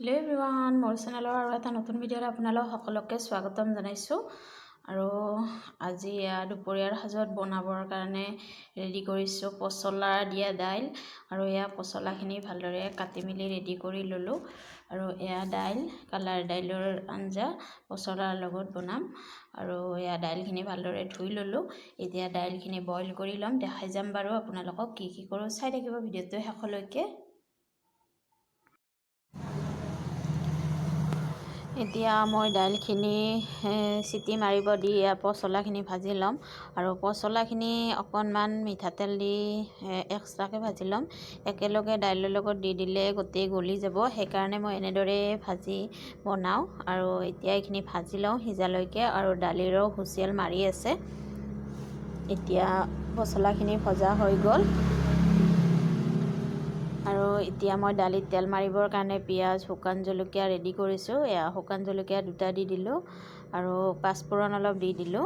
Hello everyone মোৰ চেনেলৰ আৰু এটা নতুন ভিডিঅ'ত আপোনালোক সকলোকে স্বাগতম জনাইছোঁ। আৰু আজি দুপৰীয়াৰ সাজত বনাবৰ কাৰণে ৰেডি কৰিছোঁ পচলা দিয়া দাইল আৰু এয়া পচলাখিনি ভালদৰে কাটি মেলি ৰেডি কৰি ল'লোঁ। আৰু এয়া দাইল কালাৰ দাইলৰ আঞ্জা পচলাৰ লগত বনাম। আৰু এয়া দাইলখিনি ভালদৰে ধুই ল'লোঁ। এতিয়া দাইলখিনি বইল কৰি ল'ম। দেখাই যাম বাৰু আপোনালোকক কি কি কৰোঁ। চাই থাকিব ভিডিঅ'টো শেষলৈকে। এতিয়া মই দাইলখিনি চিটি মাৰিব দি পচলাখিনি ভাজি ল'ম। আৰু পচলাখিনি অকণমান মিঠাতেল দি এক্সট্ৰাকৈ ভাজি ল'ম। একেলগে দাইলৰ লগত দি দিলে গোটেই গলি যাব। সেইকাৰণে মই এনেদৰে ভাজি বনাওঁ। আৰু এতিয়া এইখিনি ভাজি লওঁ সিজালৈকে আৰু দালিৰো হুচিয়েল মাৰি আছে। এতিয়া পচলাখিনি ভজা হৈ গ'ল। এতিয়া মই দালিত তেল মাৰিবৰ কাৰণে পিঁয়াজ শুকান জলকীয়া ৰেডি কৰিছোঁ। এয়া শুকান জলকীয়া দুটা দি দিলোঁ আৰু পাঁচফোৰণ অলপ দি দিলোঁ।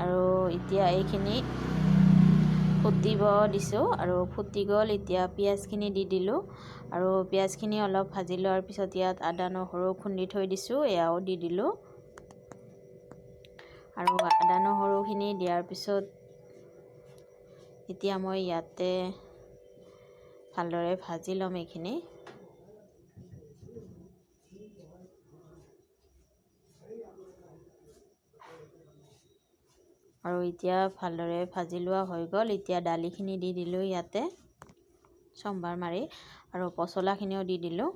আৰু এতিয়া এইখিনি ফুটিব দিছোঁ আৰু ফুটি গ'ল। এতিয়া পিঁয়াজখিনি দি দিলোঁ আৰু পিঁয়াজখিনি অলপ ভাজি লোৱাৰ পিছত ইয়াত আদা নহৰু খুন্দি থৈ দিছোঁ এয়াও দি দিলোঁ। আৰু আদা নহৰুখিনি দিয়াৰ পিছত এতিয়া মই ইয়াতে ভালদৰে ভাজি ল'ম এইখিনি। আৰু এতিয়া ভালদৰে ভাজি লোৱা হৈ গ'ল। এতিয়া দালিখিনি দি দিলোঁ ইয়াতে চম্বাৰ মাৰি। আৰু পচলাখিনিও দি দিলোঁ।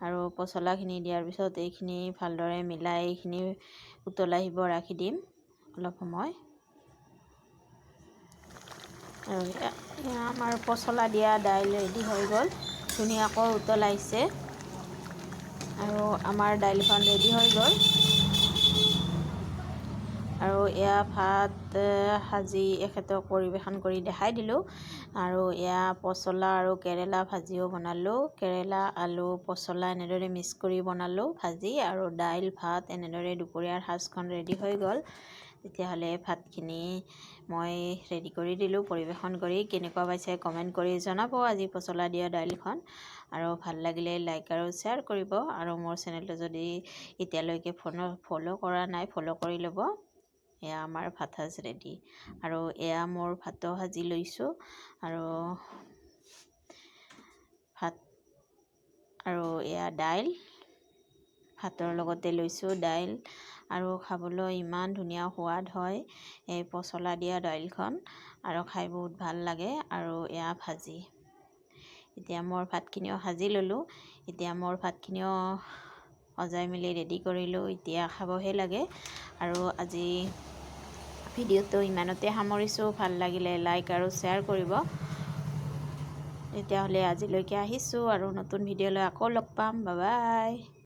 আৰু পচলাখিনি দিয়াৰ পিছত এইখিনি ভালদৰে মিলাই এইখিনি উতলাই আহিব ৰাখি দিম অলপ সময়। আমাৰ পচলা দিয়া দাইল ৰেডি হৈ গ'ল। ধুনীয়াকৈ উতলাইছে। আৰু আমাৰ দাইলখন ৰেডি হৈ গ'ল। আৰু এয়া ভাত সাজি এখেতক পৰিৱেশন কৰি দেখাই দিলোঁ। আৰু এয়া পচলা আৰু কেৰেলা ভাজিও বনালোঁ। কেৰেলা আলু পচলা এনেদৰে মিক্স কৰি বনালোঁ। ভাজি আৰু দাইল ভাত এনেদৰে দুপৰীয়াৰ সাজখন ৰেডি হৈ গ'ল। তেতিয়াহ'লে ভাতখিনি মই ৰেডি কৰি দিলোঁ পৰিৱেশন কৰি কেনেকুৱা পাইছে কমেণ্ট কৰি জনাব। আজি পচলা দিয়া দাইলখন আৰু ভাল লাগিলে লাইক আৰু শ্বেয়াৰ কৰিব আৰু মোৰ চেনেলটো যদি এতিয়ালৈকে ফ'ল' ফ'ল' কৰা নাই ফ'ল' কৰি ল'ব। এয়া আমাৰ ভাত সাজ ৰেডি আৰু এয়া মোৰ ভাতো সাজি লৈছোঁ আৰু ভাত আৰু এয়া দাইল। ভাতৰ লগতে লৈছোঁ দাইল আৰু খাবলৈ ইমান ধুনীয়া সোৱাদ হয় এই পচলা দিয়া দাইলখন আৰু খাই বহুত ভাল লাগে আৰু এয়া ভাজি। এতিয়া মোৰ ভাতখিনিও সাজি ল'লোঁ এতিয়া মোৰ ভাতখিনিও সজাই মেলি ৰেডি কৰিলোঁ এতিয়া খাবহে লাগে আৰু আজি ভিডিঅ'টো ইমানতে সামৰিছোঁ ভাল লাগিলে লাইক আৰু শ্বেয়াৰ কৰিব। তেতিয়াহ'লে আজিলৈকে আহিছোঁ আৰু নতুন ভিডিঅ'লৈ আকৌ লগ পাম বাই